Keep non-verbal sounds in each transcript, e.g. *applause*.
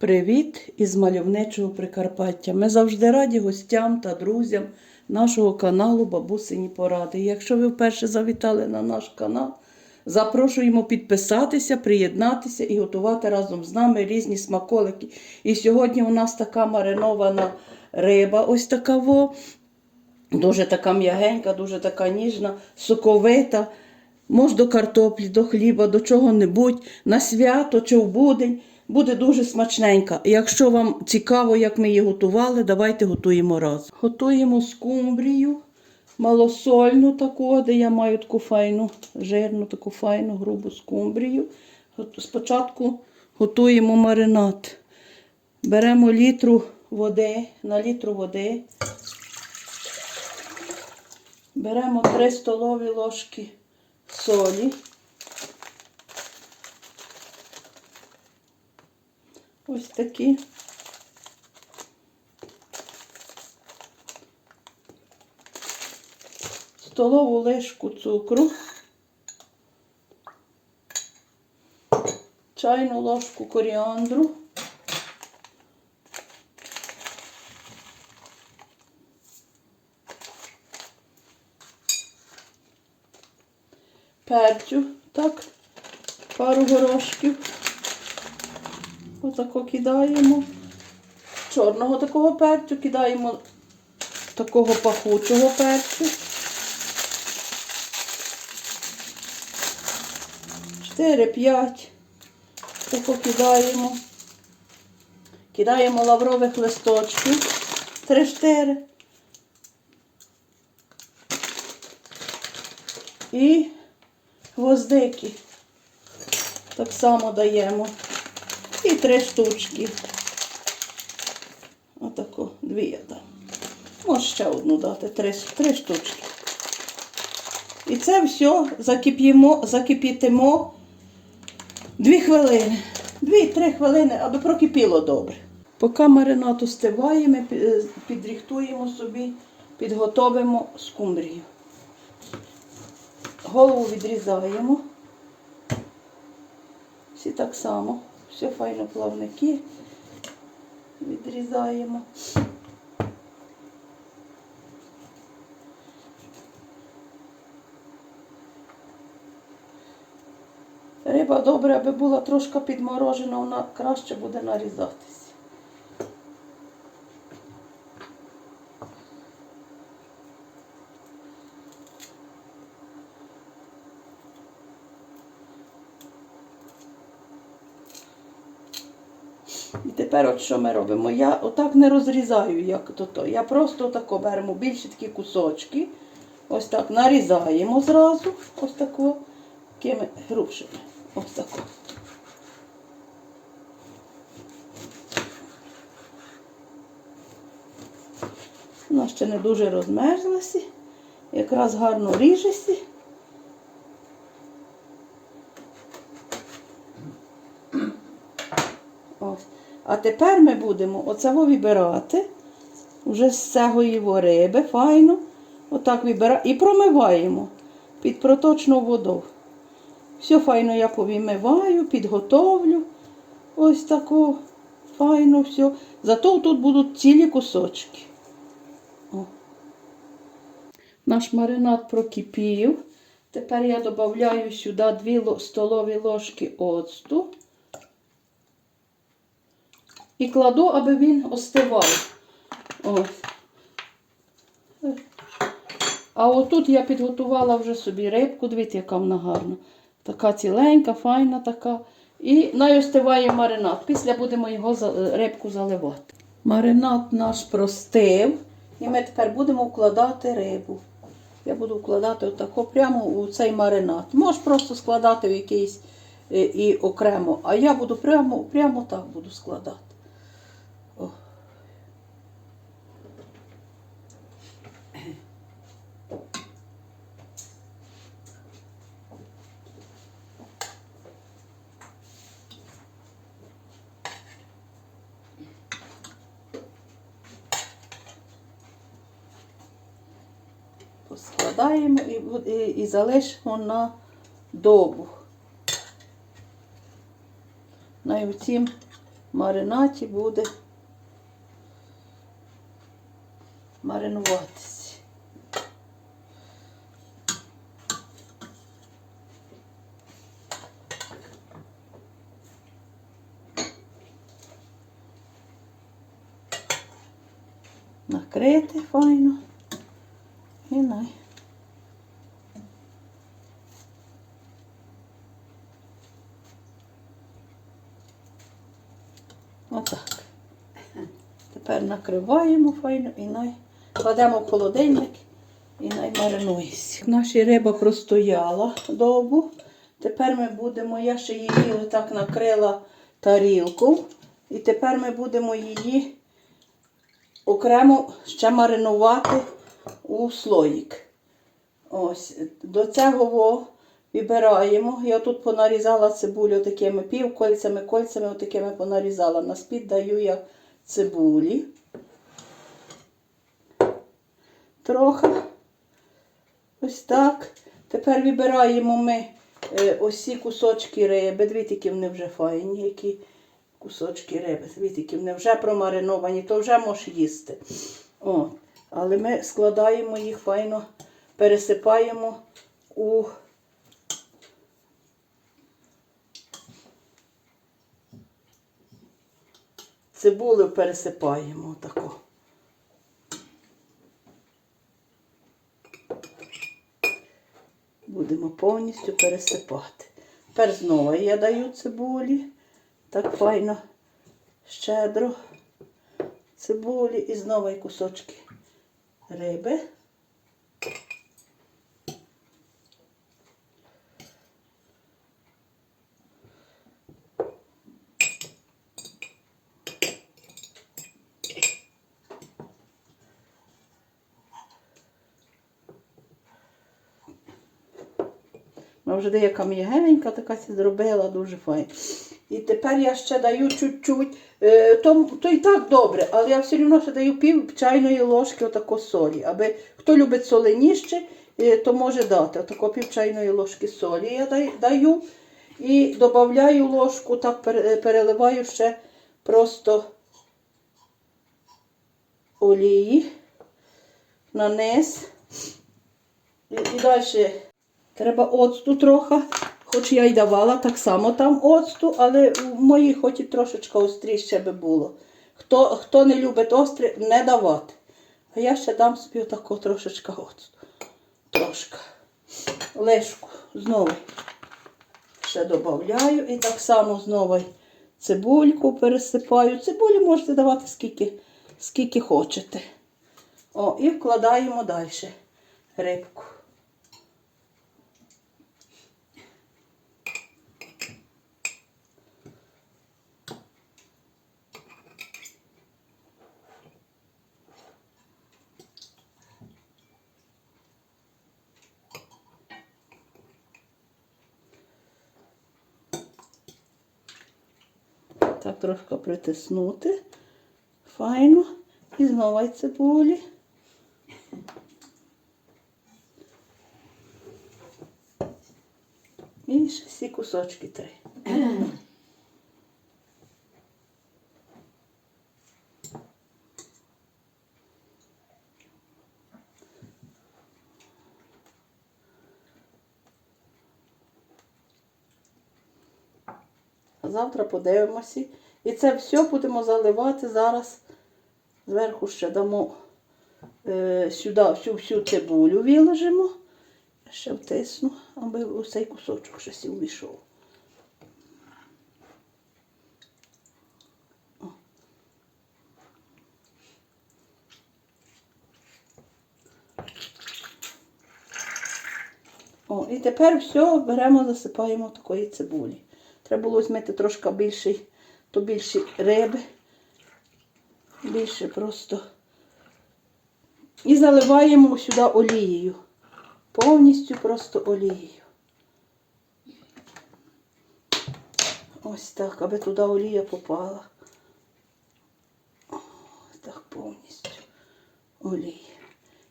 Привіт із мальовничого Прикарпаття. Ми завжди раді гостям та друзям нашого каналу Бабусині Поради. Якщо ви вперше завітали на наш канал, запрошуємо підписатися, приєднатися і готувати разом з нами різні смаколики. І сьогодні у нас така маринована риба, ось така во. Дуже така м'ягенька, дуже така ніжна, соковита. Може до картоплі, до хліба, до чого-небудь, на свято чи в будень. Буде дуже смачненька. Якщо вам цікаво, як ми її готували, давайте готуємо разом. Готуємо скумбрію, малосольну таку, де я маю таку файну, жирну, таку файну, грубу скумбрію. Спочатку готуємо маринад. Беремо літру води, на літру води. Беремо 3 столові ложки солі. Ось такі. Столову ложку цукру. Чайну ложку коріандру. Перцю, так, пару горошків. Отако кидаємо. Чорного такого перцю, кидаємо такого пахучого перцю. Чотири-п'ять. Тако кидаємо. Кидаємо лаврових листочків. Три-чотири. І гвоздики. Так само даємо. І три штучки. Отако, дві я дам. Може ще одну дати, три, три штучки. І це все закип'ємо, закипітимо дві хвилини. Дві-три хвилини, аби прокипіло добре. Поки маринад остиває, ми підріхтуємо собі, підготовимо скумбрію. Голову відрізаємо. Всі так само. Все файно плавники відрізаємо. Риба добре, аби була трошки підморожена, вона краще буде нарізатися. І тепер от що ми робимо? Я отак не розрізаю, як то то. Я просто тако беремо більші такі кусочки. Ось так нарізаємо зразу. Ось тако. Такими грубшими. Ось тако. Вона ще не дуже розмерзлася. Якраз гарно ріжеться. Ось. А тепер ми будемо оцього вибирати вже з цього його риби, файно. Отак вибираємо і промиваємо під проточну воду. Все файно я повимиваю, підготовлю. Ось тако файно все. Зато тут будуть цілі кусочки. О. Наш маринад прокипів. Тепер я додаю сюди 2 столові ложки оцту і кладу, аби він остивав. А отут я підготувала вже собі рибку, дивіться, яка вона гарна. Така ціленька, файна така. І най остиває маринад. Після будемо його рибку заливати. Маринад наш простив. І ми тепер будемо вкладати рибу. Я буду вкладати отако прямо у цей маринад. Можеш просто складати в якийсь е, і окремо, а я буду прямо, прямо так буду складати. Поскладаємо і, і, і залишимо на добу. На цім маринаті буде маринуватися. Накрити файно. Най. Отак. Тепер накриваємо файно і най кладемо в холодильник і най маринується. Наша риба простояла довго. Тепер ми будемо, я ще її отак накрила тарілку. І тепер ми будемо її окремо ще маринувати у слоїк. Ось, до цього вибираємо. Я тут понарізала цибулю такими півкольцями, кольцями отакими понарізала. На спід даю я цибулі. Трохи. Ось так. Тепер вибираємо ми е, ось кусочки риби. Дивіться, які вони вже файні, які кусочки риби. Дивіться, які вони вже промариновані, то вже можеш їсти. О, але ми складаємо їх файно, пересипаємо у цибулю пересипаємо отако. Будемо повністю пересипати. Тепер знову я даю цибулі. Так файно, щедро. Цибулі і знову кусочки риби. Вже деяка м'ягенька така зробила, дуже файна. І тепер я ще даю чуть-чуть. Е, то, то і так добре, але я все одно ще даю пів чайної ложки отако солі. Аби хто любить соленіще, е, то може дати отако пів чайної ложки солі. Я даю і додаю ложку, так переливаю ще просто олії на низ. І, і далі треба оцту трохи. Хоч я й давала так само там оцту, але в моїй хоч і трошечка остріше би було. Хто, хто не любить остре, не давати. А я ще дам собі отако трошечка оцту. Трошка. Лишку знову ще додаю. І так само знову цибульку пересипаю. Цибулі можете давати скільки, скільки хочете. О, і вкладаємо далі рибку. Так трошки притиснути. Файно. І знову цибулі. І ще всі кусочки три. *clears throat* Завтра подивимося. І це все будемо заливати зараз. Зверху ще дамо е, сюди всю всю цибулю виложимо. Ще втисну, аби ось цей кусочок ще сі увійшов. О. О, і тепер все беремо, засипаємо такої цибулі. Треба було змити трошки більший, то більше риби. Більше просто. І заливаємо сюди олією. Повністю просто олією. Ось так, аби туди олія попала. Ось так повністю олія.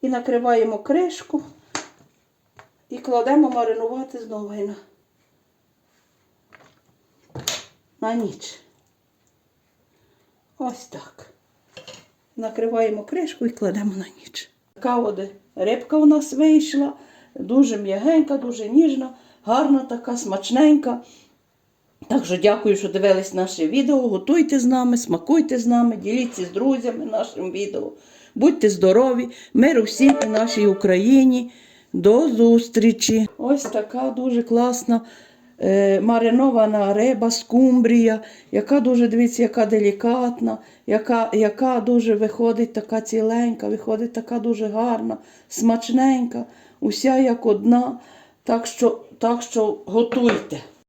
І накриваємо кришку і кладемо маринувати знову на, на ніч. Ось так. Накриваємо кришку і кладемо на ніч. Така от рибка у нас вийшла, дуже м'ягенька, дуже ніжна, гарна така, смачненька. Так що дякую, що дивились наше відео. Готуйте з нами, смакуйте з нами, діліться з друзями нашим відео. Будьте здорові, миру всім і нашій Україні. До зустрічі! Ось така дуже класна маринована риба, скумбрія, яка дуже, дивіться, яка делікатна, яка, яка дуже виходить така ціленька, виходить така дуже гарна, смачненька, уся як одна. Так що, так що готуйте.